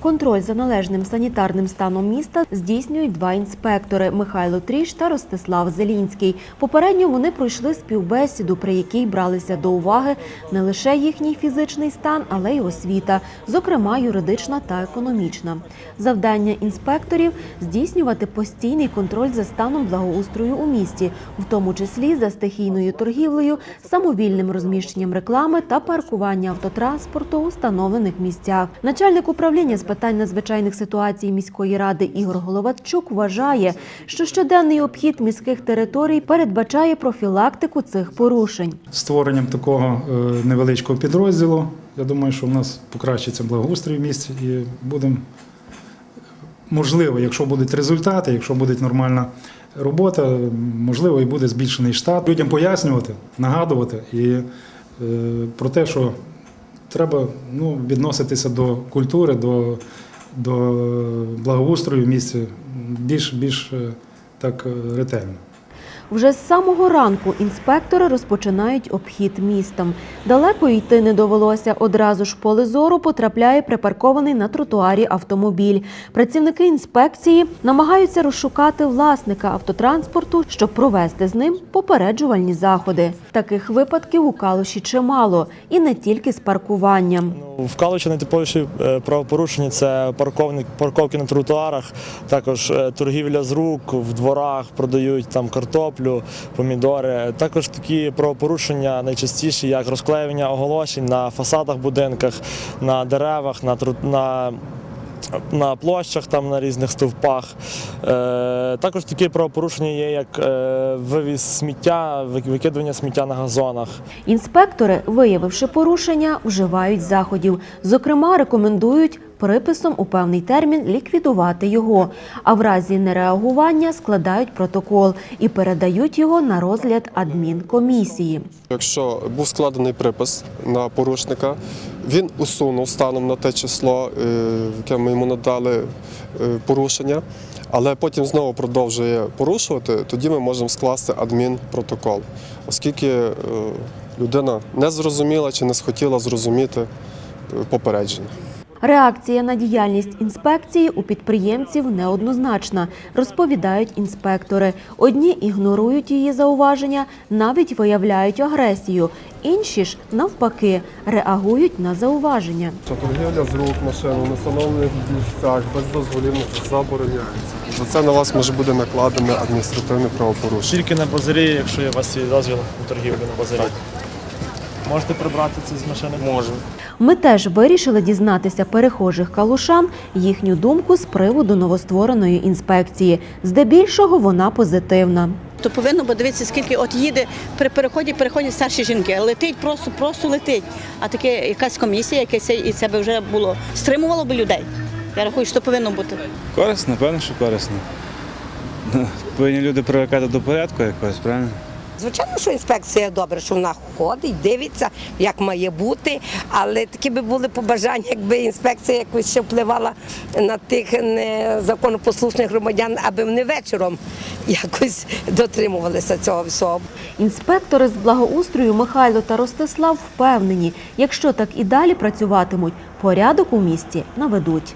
Контроль за належним санітарним станом міста здійснюють два інспектори Михайло Тріш та Ростислав Зелінський. Попередньо вони пройшли співбесіду, при якій бралися до уваги не лише їхній фізичний стан, але й освіта, зокрема юридична та економічна. Завдання інспекторів здійснювати постійний контроль за станом благоустрою у місті, в тому числі за стихійною торгівлею, самовільним розміщенням реклами та паркування автотранспорту у встановлених місцях. Начальник управління з питань надзвичайних ситуацій міської ради Ігор Головатчук вважає, що щоденний обхід міських територій передбачає профілактику цих порушень. Створенням такого е, невеличкого підрозділу, я думаю, що в нас покращиться благоустрій в місті і будемо, можливо, якщо будуть результати, якщо буде нормальна робота, можливо, і буде збільшений штат. Людям пояснювати, нагадувати і е, про те, що треба ну, відноситися до культури, до, до благоустрою в більш, більш е, так е, ретельно. Вже з самого ранку інспектори розпочинають обхід містом. Далеко йти не довелося. Одразу ж поле зору потрапляє припаркований на тротуарі автомобіль. Працівники інспекції намагаються розшукати власника автотранспорту, щоб провести з ним попереджувальні заходи. Таких випадків у Калуші чимало, і не тільки з паркуванням. Ну, В Калучі найтиповіші е, правопорушення це парковки на тротуарах, також е, торгівля з рук в дворах, продають там картоплю, помідори. Також такі правопорушення найчастіші, як розклеювання оголошень на фасадах будинках, на деревах, на, на на площах, там на різних стовпах. Е, також такі правопорушення є, як е, вивіз сміття, викидування сміття на газонах. Інспектори, виявивши порушення, вживають заходів. Зокрема, рекомендують приписом у певний термін ліквідувати його, а в разі нереагування складають протокол і передають його на розгляд адмінкомісії. Якщо був складений припис на порушника, він усунув станом на те число, е, яке ми йому надали е, порушення, але потім знову продовжує порушувати, тоді ми можемо скласти адмінпротокол, оскільки е, людина не зрозуміла чи не схотіла зрозуміти попередження. Реакція на діяльність інспекції у підприємців неоднозначна, розповідають інспектори. Одні ігнорують її зауваження, навіть виявляють агресію. Інші ж навпаки реагують на зауваження. Торгівля з рук машин у нестановлених місцях без дозволів забороняється. За це на вас може бути накладене адміністративне правопорушення. Тільки на базарі, якщо є у вас є дозвіл на торгівлю на базарі. Можете прибрати це з машини? Можу. Ми теж вирішили дізнатися перехожих калушан їхню думку з приводу новоствореної інспекції. Здебільшого вона позитивна. То повинно, бо дивіться, скільки от їде при переході, переходять старші жінки, летить просто, просто летить. А таке якась комісія, якась і це би вже було стримувало б людей. Я рахую, що повинно бути. Корисно, певно, що корисно. Повинні люди привикати до порядку якогось, правильно? Звичайно, що інспекція добре, що вона ходить, дивиться, як має бути, але такі би були побажання, якби інспекція якось ще впливала на тих незаконопослушних громадян, аби вони вечором якось дотримувалися цього всього. Інспектори з благоустрою Михайло та Ростислав впевнені, якщо так і далі працюватимуть, порядок у місті наведуть.